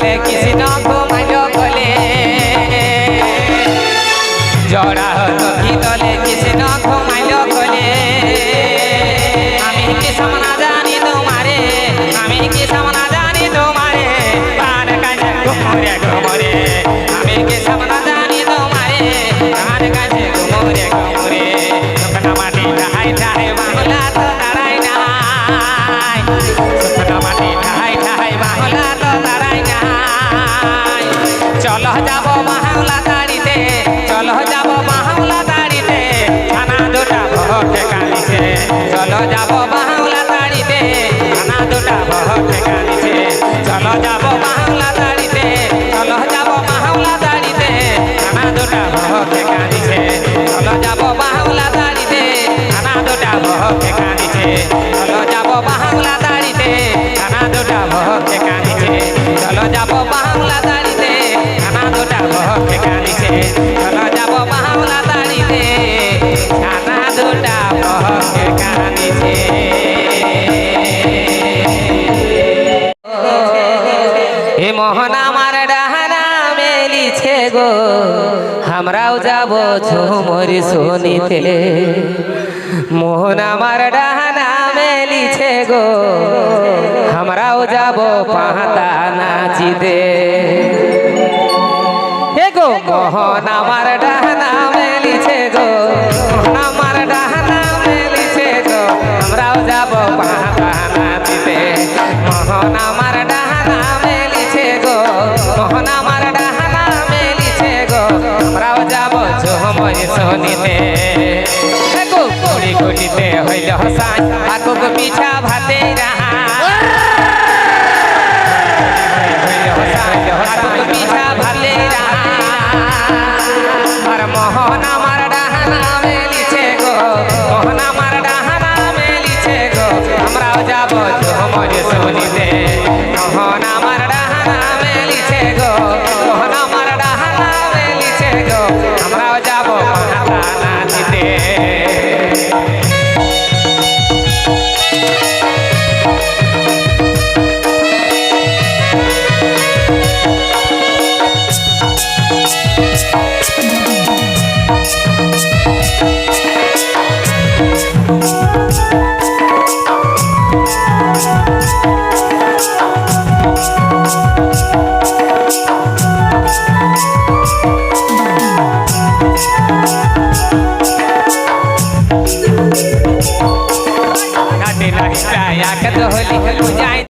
বলে কৃষ্ণ ঘুমাইল বলে। জড়া হলো কি দলে কৃষ্ণ ঘুমাইল বলে। আমি কি সামনা জানি তোমারে? আমি কি সামনা জানি তোমারে? পার কাছে ঘুমরে ঘুমরে। আমি কি সামনা জানি তোমারে? পার কাছে ঘুমরে ঘুমরে। মাটি ঠাই ঠাই বাংলা চলো যাব মাহাওলা দাড়িতে চলো যাব মাহাওলা দাড়িতে থানা দুটা ভোটে কাঁদিছে। চলো যাব মাহাওলা দাড়িতে থানা দুটা ভোটে কাঁদিছে। চলো যাব মাহাওলা দাড়িতে চলো যাব মাহাওলা দাড়িতে থানা দুটা ভোটে কাঁদিছে। চলো যাব মাহাওলা দাড়িতে থানা দুটা ভোটে কাঁদিছে। চলো যাব মাহাওলা দাড়িতে থানা দুটা ভোটে কাঁদিছে। চলো যাব মোহন আমার ডাহানা মেলিছে গো। আমরাও যাব ঝুমর শুনিতে। মোহন আমার ডাহানা মেলিছে গো। আমরাও যাব পাতা নাচিতে। গো, মোহন আমার ডাহানা মেলিছে গো। আমার ডাহানা যাব পাতা নাচিতে মোহন আমার ডাহানা মেলিছে গো, মোহন আমার ডাহানা মেলিছে গো, আমরাও যাব ঝুমর শুনিতে কুড়ি কুড়িতে হইল হসান আকুক পিছা ভাতে আমরাও যাব মাতা নাচিতে কাটে লাগিটা এক দহলি বুঝাই